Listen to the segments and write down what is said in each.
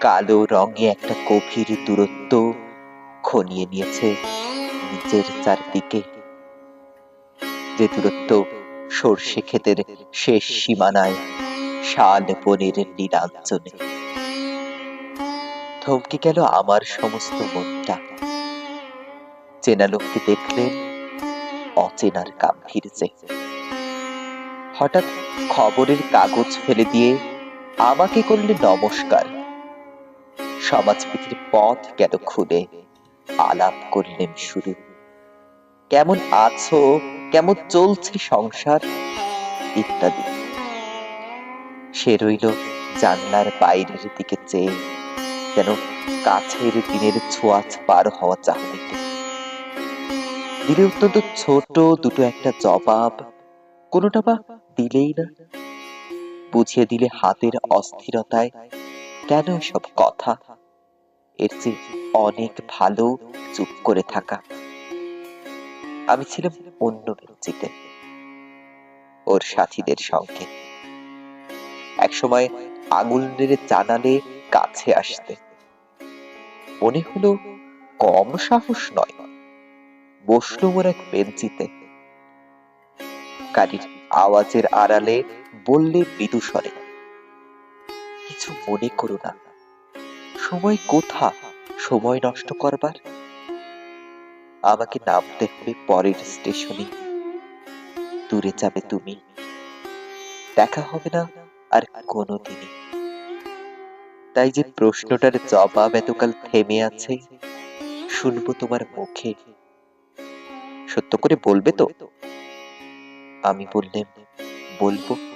কালো রঙে একটা গভীর দূরত্ব খনিয়ে নিয়েছে নিচের চারদিকে। যে দূরত্ব সর্ষে ক্ষেতের শেষ সীমানায় শাল বনের নীলাঞ্চনে। থমকে গেল আমার সমস্ত মনটা। চেনা লোককে দেখলেন অচেনার গাম্ভীর্যে। হঠাৎ খবরের কাগজ ফেলে দিয়ে আমাকে করলে নমস্কার। সমাজপীতির পথ গেল খুলে? আলাপ করলেন শুরু। কেমন আছো? কেমন চলছে সংসার? ইত্যাদি। সে রইল জানলার বাইরের দিকে চেয়ে, যেন কাছের দিনের ছোঁয়াচ পার হওয়া চাহনিতে। দিলে অত্যন্ত ছোট দুটো একটা জবাব, কোনোটা বা দিলেই না। বুঝিয়ে দিলে হাতের অস্থিরতায় কেন সব কথা? এর চেয়ে অনেক ভালো চুপ করে থাকা। আমি ছিলাম অন্য বেঞ্চিতে ওর সাথীদের সঙ্গে। একসময় আঙুল নেড়ে জানালে কাছে আসতে। মনে হলো কম সাহস নয়। বসল ওর এক বেঞ্চিতে। গাড়ির আওয়াজের আড়ালে বললে মৃদু স্বরে কিছু মনে করো না। সময় কোথা? সময় নষ্ট করবার? আমাকে নামতে হবে পরের স্টেশনে। দূরে যাবে তুমি। দেখা হবে না আর কোনোদিনই। তাই যে প্রশ্নটার জবাব এতকাল থেমে আছে, শুনব তোমার মুখে। সত্য করে বলবে তো? আমি বললেন বলব।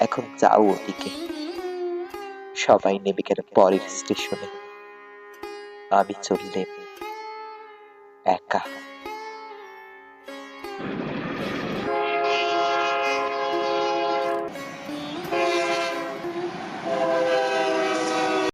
এখন যাও ওদিকে। সবাই নেবে গেল পরের স্টেশনে। আমি চললে একা।